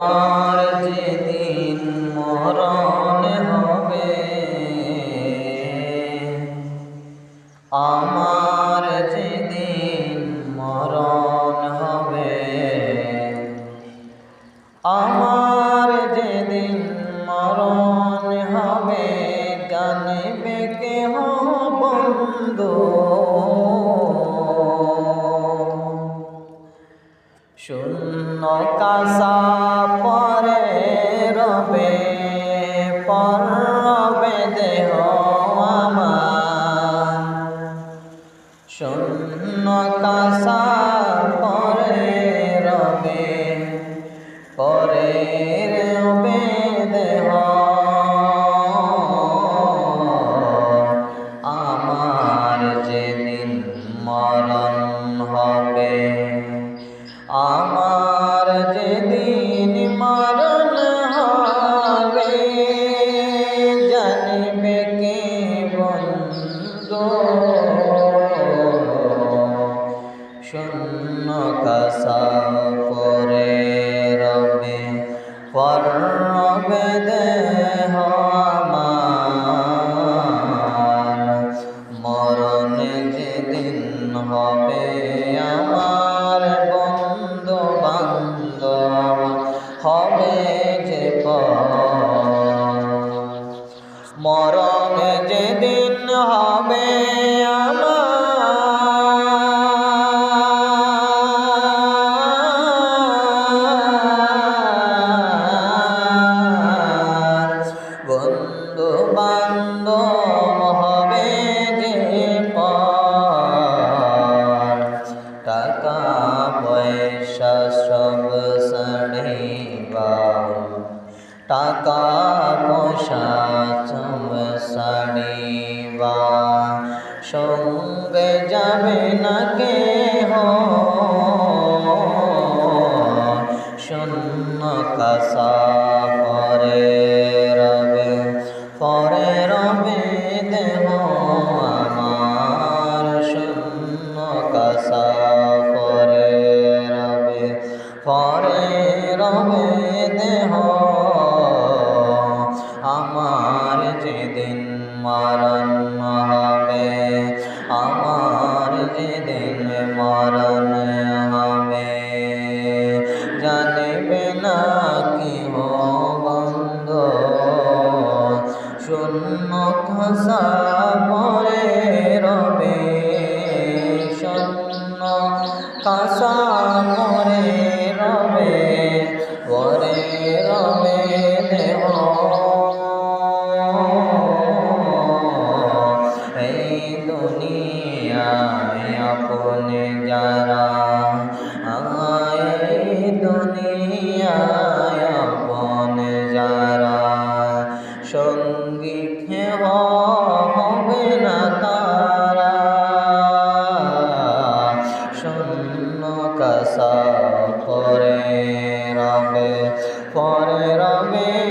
আর যেদিন মরণ হবে, আমার যেদিন মরণ হবে, আমার যেদিন মরণ হবে, জানবে কেহ বন্ধু। শূন্য কাসা কাসা পরে রবে পরে রবে দেহ আমার যেদিন মরণ হবে আমার যেদিন মরণ হবে, জানবে কে বন্ধু? কাসা পরে রবে দেহ আমার। মরণ যেদিন হবে আমার বন্ধু বান্ধব হবে যে মরণ যেদিন বন্ধু বান্ধব হবে যে টাকা পয়সা সব সাড়িবা টাকা পয়সা সব সাড়িবা সঙ্গে যাবে না কে কাসা পরে রবে পরে রবে দেহ। আমার যেদিন মরণ হবে আমার যেদিন মরণ খসা পরে রবে পরে রবে দেহ এই দুনিয়ায় আপনে যারা পরে রবে